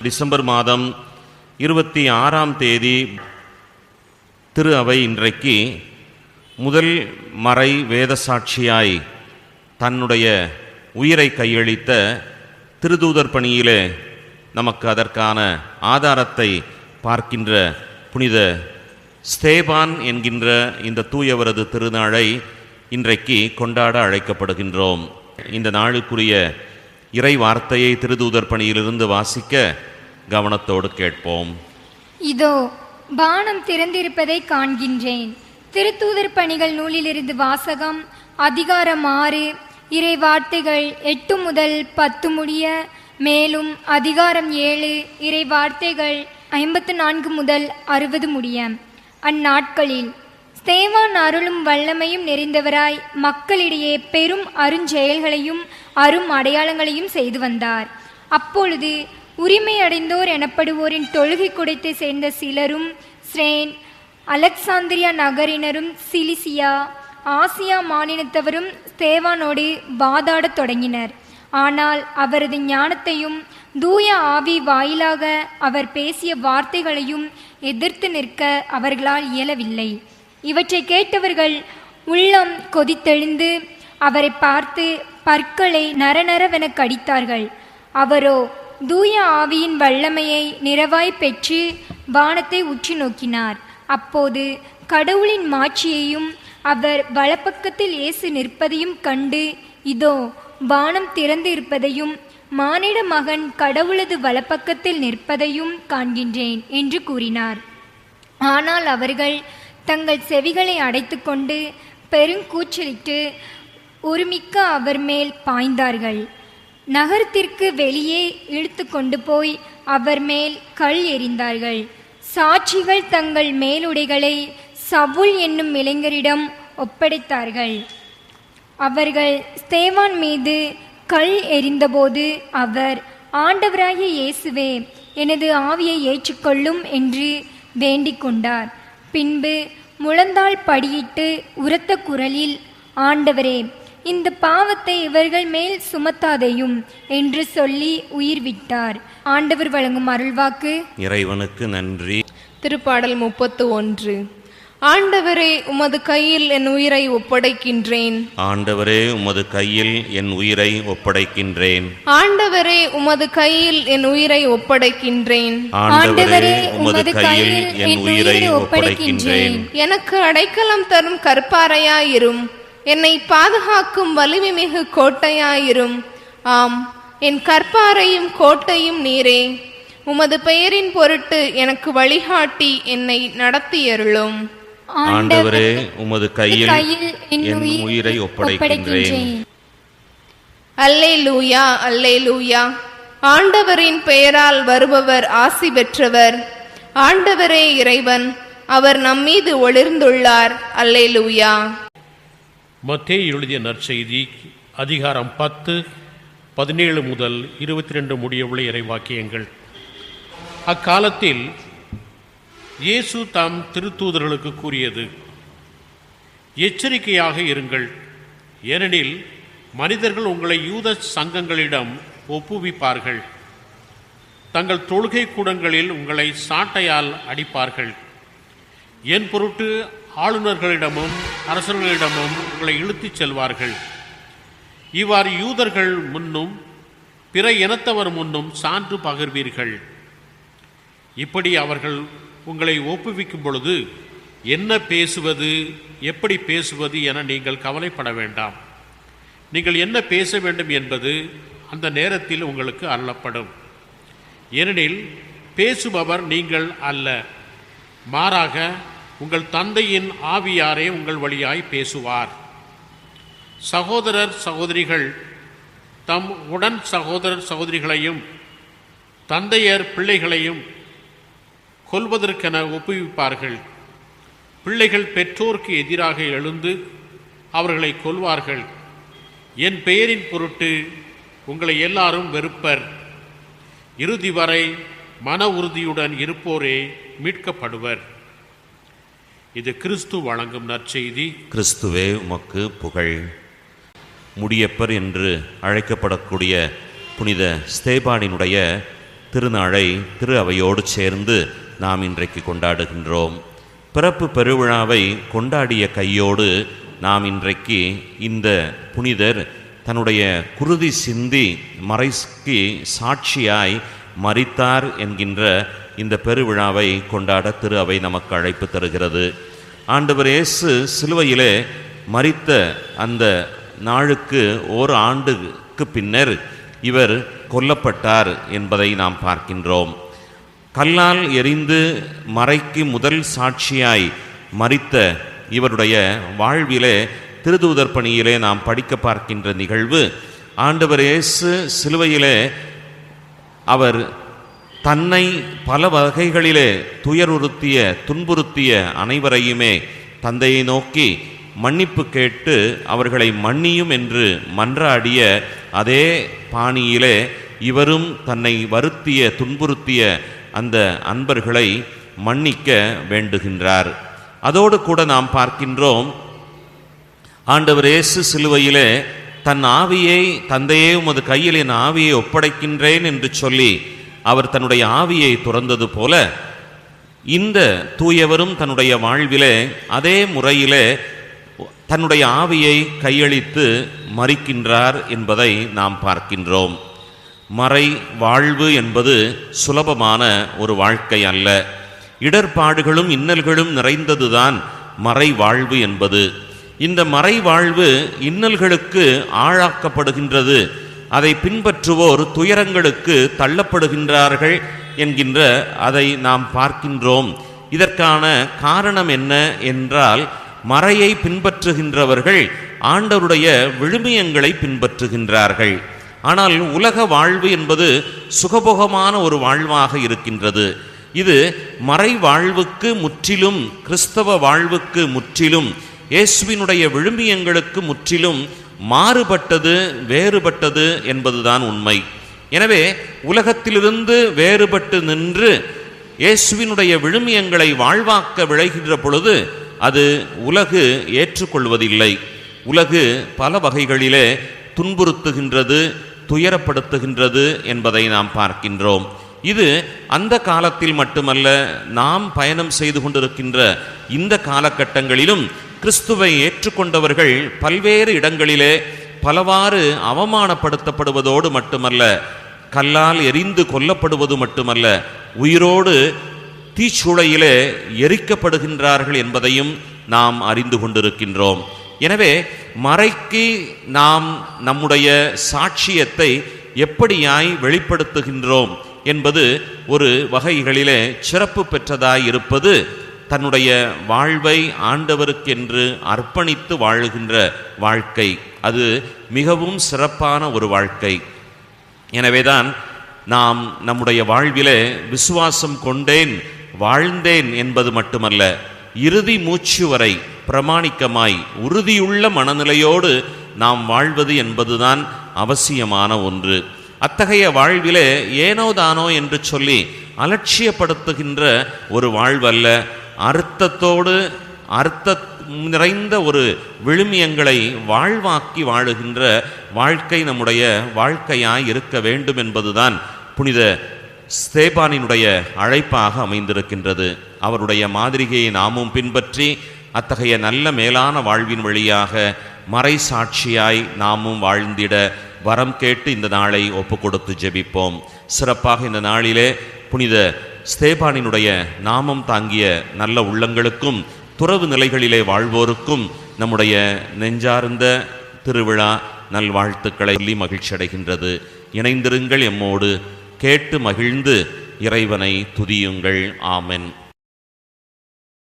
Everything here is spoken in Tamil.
டிசம்பர் மாதம் இருபத்தி ஆறாம் தேதி திரு அவை இன்றைக்கு முதல் மறை வேத சாட்சியாய் தன்னுடைய உயிரை கையளித்த திருதூதர் பணியிலே நமக்கு அதற்கான ஆதாரத்தை பார்க்கின்ற புனித ஸ்தேபான் என்கின்ற இந்த தூயவரது திருநாளை இன்றைக்கு கொண்டாட அழைக்கப்படுகின்றோம். இந்த நாளுக்குரிய இறை வார்த்தையை திருதூதர் பணியிலிருந்து வாசிக்க கவனத்தோடு கேட்போம். இதோ பானம் திறந்திருப்பதை காண்கின்றேன். திருத்தூதர் பணிகள் நூலிலிருந்து வாசகம் அதிகாரம் ஆறு இறை வார்த்தைகள் எட்டு முதல் பத்து முடிய மேலும் அதிகாரம் ஏழு இறை வார்த்தைகள் ஐம்பத்து நான்கு முதல் அறுபது முடிய. அந்நாட்களில் ஸ்தேவான் அருளும் வல்லமையும் நிறைந்தவராய் மக்களிடையே பெரும் அருஞ்செயல்களையும் அரும் அடையாளங்களையும் செய்து வந்தார். அப்பொழுது உரிமையடைந்தோர் எனப்படுவோரின் தொழுகை குடைத்தை சேர்ந்த சிலரும் ஸ்ரேன் அலெக்சாந்திரியா நகரினரும் சிலிசியா ஆசியா மாநிலத்தவரும் ஸ்தேவானோடு வாதாடத் தொடங்கினர். ஆனால் அவரது ஞானத்தையும் தூய ஆவி வாயிலாக அவர் பேசிய வார்த்தைகளையும் எதிர்த்து நிற்க அவர்களால் இயலவில்லை. இவற்றை கேட்டவர்கள் உள்ளம் கொதித்தெழுந்து அவரை பார்த்து பற்களை நரநரவென கடித்தார்கள். அவரோ தூய ஆவியின் வல்லமையை நிறைவாய் பெற்று வானத்தை உற்று நோக்கினார். அப்போது கடவுளின் மாட்சியையும் அவர் வலப்பக்கத்தில் இயேசு நிற்பதையும் கண்டு இதோ வானம் திறந்து இருப்பதையும் மானிட மகன் கடவுளது வலப்பக்கத்தில் நிற்பதையும் காண்கின்றேன் என்று கூறினார். ஆனால் அவர்கள் தங்கள் செவிகளை அடைத்துக்கொண்டு பெருங்கூச்சலிட்டு ஒருமிக்க அவர் மேல் பாய்ந்தார்கள். நகரத்திற்கு வெளியே இழுத்து கொண்டு போய் அவர் மேல் கல் எறிந்தார்கள். சாட்சிகள் தங்கள் மேலுடைகளை சவுல் என்னும் இளைஞரிடம் ஒப்படைத்தார்கள். அவர்கள் ஸ்தேவான் மீது கல் எறிந்தபோது அவர் ஆண்டவராகிய இயேசுவே எனது ஆவியை ஏற்றுக்கொள்ளும் என்று வேண்டிக் கொண்டார். பின்பு முழந்தாள் படியிட்டு உரத்த குரலில் ஆண்டவரே இந்த பாவத்தை இவர்கள் மேல் சுமத்தாதையும் என்று சொல்லி உயிர் விட்டார் ஆண்டவர் வழங்கும் அருள்வாக்கு. இறைவனுக்கு நன்றி. திருப்பாடல் முப்பத்து ஒன்று ஆண்டவரே உமது கையில் என் உயிரை ஒப்படைக்கின்றேன். ஆண்டவரே உமது கையில் என் உயிரை ஒப்படைக்கின்றேன். ஆண்டவரே உமது கையில் என் உயிரை ஒப்படைக்கின்றேன். ஆண்டவரே உமது கையில் என் உயிரை ஒப்படைக்கின்றேன். எனக்கு அடைக்கலம் தரும் கற்பாரையாயிரும் என்னை பாதுகாக்கும் வலிமை மிகு கோட்டையாயிரும். ஆம் என் கற்பாரையும் கோட்டையும் நீரே. உமது பெயரின் பொருட்டு எனக்கு வழிகாட்டி என்னை நடத்தியருளும். ஆண்டவரே உமது கையில் என் உயிரை ஒப்படைக்கின்றேன். அல்லே லூயா அல்லே லூயா ஆண்டவரின் பெயரால் வருபவர் ஆசி பெற்றவர். ஆண்டவரே இறைவன் அவர் நம்மீது ஒளிர்ந்துள்ளார். அல்லே லூயா மத்திய எழுதிய நற்செய்தி அதிகாரம் பத்து பதினேழு முதல் இருபத்தி ரெண்டு முடியவுள்ள இறைவாக்கியங்கள். அக்காலத்தில் இயேசு தாம் திருத்தூதர்களுக்கு கூறியது எச்சரிக்கையாக இருங்கள். ஏனெனில் மனிதர்கள் உங்களை யூத சங்கங்களிடம் ஒப்புவிப்பார்கள். தங்கள் தொழுகை கூடங்களில் உங்களை சாட்டையால் அடிப்பார்கள். என் பொருட்டு ஆளுநர்களிடமும் அரசர்களிடமும் உங்களை இழுத்துச் செல்வார்கள். இவ்வாறு யூதர்கள் முன்னும் பிற இனத்தவர் முன்னும் சான்று பகிர்வீர்கள். இப்படி அவர்கள் உங்களை ஒப்புவிக்கும் பொழுது என்ன பேசுவது எப்படி பேசுவது என நீங்கள் கவலைப்பட வேண்டாம். நீங்கள் என்ன பேச வேண்டும் என்பது அந்த நேரத்தில் உங்களுக்கு அருளப்படும் ஏனெனில் பேசுபவர் நீங்கள் அல்ல. மாறாக உங்கள் தந்தையின் ஆவியாரே உங்கள் வழியாய் பேசுவார். சகோதரர் சகோதரிகள் தம் உடன் சகோதரர் சகோதரிகளையும் தந்தையர் பிள்ளைகளையும் கொல்வதற்கென ஒப்புவிப்பார்கள். பிள்ளைகள் பெற்றோருக்கு எதிராக எழுந்து அவர்களை கொல்வார்கள். என் பெயரின் பொருட்டு உங்களை எல்லாரும் வெறுப்பர். இறுதி வரை மன உறுதியுடன் இருப்போரே மீட்கப்படுவர். இது கிறிஸ்து வழங்கும் நற்செய்தி. கிறிஸ்துவே உமக்கு புகழ். முடியப்பர் என்று அழைக்கப்படக்கூடிய புனித ஸ்தேபானினுடைய திருநாளை திரு அவையோடு சேர்ந்து நாம் இன்றைக்கு கொண்டாடுகின்றோம். பிறப்பு பெருவிழாவை கொண்டாடிய கையோடு நாம் இன்றைக்கு இந்த புனிதர் தன்னுடைய குருதி சிந்தி மறைக்கு சாட்சியாய் மறித்தார் என்கின்ற இந்த பெருவிழாவை கொண்டாட திரு அவை நமக்கு அழைப்பு தருகிறது. ஆண்டவர் இயேசு சிலுவையிலே மறித்த அந்த நாளுக்கு ஓர் ஆண்டுக்கு பின்னர் இவர் கொல்லப்பட்டார் என்பதை நாம் பார்க்கின்றோம். கல்லால் எரிந்து மறைக்கு முதல் சாட்சியாய் மறித்த இவருடைய வாழ்விலே திருதூதர் பணியிலே நாம் படிக்க பார்க்கின்ற நிகழ்வு ஆண்டவர் இயேசு சிலுவையிலே அவர் தன்னை பல வகைகளிலே துயருறுத்திய துன்புறுத்திய அனைவரையுமே தந்தையை நோக்கி மன்னிப்பு கேட்டு அவர்களை மன்னியும் என்று மன்றாடிய அதே பாணியிலே இவரும் தன்னை வருத்திய துன்புறுத்திய அந்த அன்பர்களை மன்னிக்க வேண்டுகின்றார். அதோடு கூட நாம் பார்க்கின்றோம் ஆண்டவர் இயேசு சிலுவையிலே தன் ஆவியை தந்தையே உமது கையில் என் ஆவியை ஒப்படைக்கின்றேன் என்று சொல்லி அவர் தன்னுடைய ஆவியை துறந்தது போல இந்த தூயவரும் தன்னுடைய வாழ்விலே அதே முறையிலே தன்னுடைய ஆவியை கையளித்து மறிக்கின்றார் என்பதை நாம் பார்க்கின்றோம். மறை வாழ்வு என்பது சுலபமான ஒரு வாழ்க்கை அல்ல. இடர்பாடுகளும் இன்னல்களும் நிறைந்ததுதான் மறை வாழ்வு என்பது. இந்த மறைவாழ்வு இன்னல்களுக்கு ஆளாக்கப்படுகின்றது. அதை பின்பற்றுவோர் துயரங்களுக்கு தள்ளப்படுகின்றார்கள் என்கின்ற அதை நாம் பார்க்கின்றோம். இதற்கான காரணம் என்ன என்றால் மறையை பின்பற்றுகின்றவர்கள் ஆண்டவருடைய விழுமியங்களை பின்பற்றுகின்றார்கள். ஆனால் உலக வாழ்வு என்பது சுகபோகமான ஒரு வாழ்வாக இருக்கின்றது. இது மறை வாழ்வுக்கு முற்றிலும் கிறிஸ்தவ வாழ்வுக்கு முற்றிலும் இயேசுவினுடைய விழுமியங்களுக்கு முற்றிலும் மாறுபட்டது வேறுபட்டது என்பதுதான் உண்மை. எனவே உலகத்திலிருந்து வேறுபட்டு நின்று இயேசுவினுடைய விழுமியங்களை வாழ்வாக்க விளைகின்ற பொழுது அது உலகு ஏற்றுக்கொள்வதில்லை. உலகு பல வகைகளிலே துன்புறுத்துகின்றது துயரப்படுத்துகின்றது என்பதை நாம் பார்க்கின்றோம். இது அந்த காலத்தில் மட்டுமல்ல நாம் பயணம் செய்து கொண்டிருக்கின்ற இந்த காலகட்டங்களிலும் கிறிஸ்துவை ஏற்றுக்கொண்டவர்கள் பல்வேறு இடங்களிலே பலவாறு அவமானப்படுத்தப்படுவதோடு மட்டுமல்ல கல்லால் எரிந்து கொல்லப்படுவது மட்டுமல்ல உயிரோடு தீச்சூளையிலே எரிக்கப்படுகின்றார்கள் என்பதையும் நாம் அறிந்து கொண்டிருக்கின்றோம். எனவே மறைக்கு நாம் நம்முடைய சாட்சியத்தை எப்படியாய் வெளிப்படுத்துகின்றோம் என்பது ஒரு வகைகளிலே சிறப்பு பெற்றதாய் இருப்பது தன்னுடைய வாழ்வை ஆண்டவருக்கென்று அர்ப்பணித்து வாழுகின்ற வாழ்க்கை. அது மிகவும் சிறப்பான ஒரு வாழ்க்கை. எனவேதான் நாம் நம்முடைய வாழ்விலே விசுவாசம் கொண்டேன் வாழ்ந்தேன் என்பது மட்டுமல்ல இறுதி மூச்சு வரை பிரமாணிக்கமாய் உறுதியுள்ள மனநிலையோடு நாம் வாழ்வது என்பதுதான் அவசியமான ஒன்று. அத்தகைய வாழ்விலே ஏனோ தானோ என்று சொல்லி அலட்சியப்படுத்துகின்ற ஒரு வாழ்வல்ல அர்த்தத்தோடு அர்த்த நிறைந்த ஒரு விழுமியங்களை வாழ்வாக்கி வாழுகின்ற வாழ்க்கை நம்முடைய வாழ்க்கையாய் இருக்க வேண்டும் என்பதுதான் புனித ஸ்தேபானினுடைய அழைப்பாக அமைந்திருக்கின்றது. அவருடைய மாதிரிகையை நாமும் பின்பற்றி அத்தகைய நல்ல மேலான வாழ்வின் வழியாக மறை சாட்சியாய் நாமும் வாழ்ந்திட வரம் கேட்டு இந்த நாளை ஒப்பு கொடுத்து ஜெபிப்போம். சிறப்பாக இந்த நாளிலே புனித ஸ்தேபானினுடைய நாமம் தாங்கிய நல்ல உள்ளங்களுக்கும் துறவு நிலைகளிலே வாழ்வோருக்கும் நம்முடைய நெஞ்சார்ந்த திருவிழா நல்வாழ்த்துக்களை சொல்லி மகிழ்ச்சி அடைகின்றது இணைந்திருங்கள் எம்மோடு கேட்டு மகிழ்ந்து இறைவனை துதியுங்கள். ஆமென்.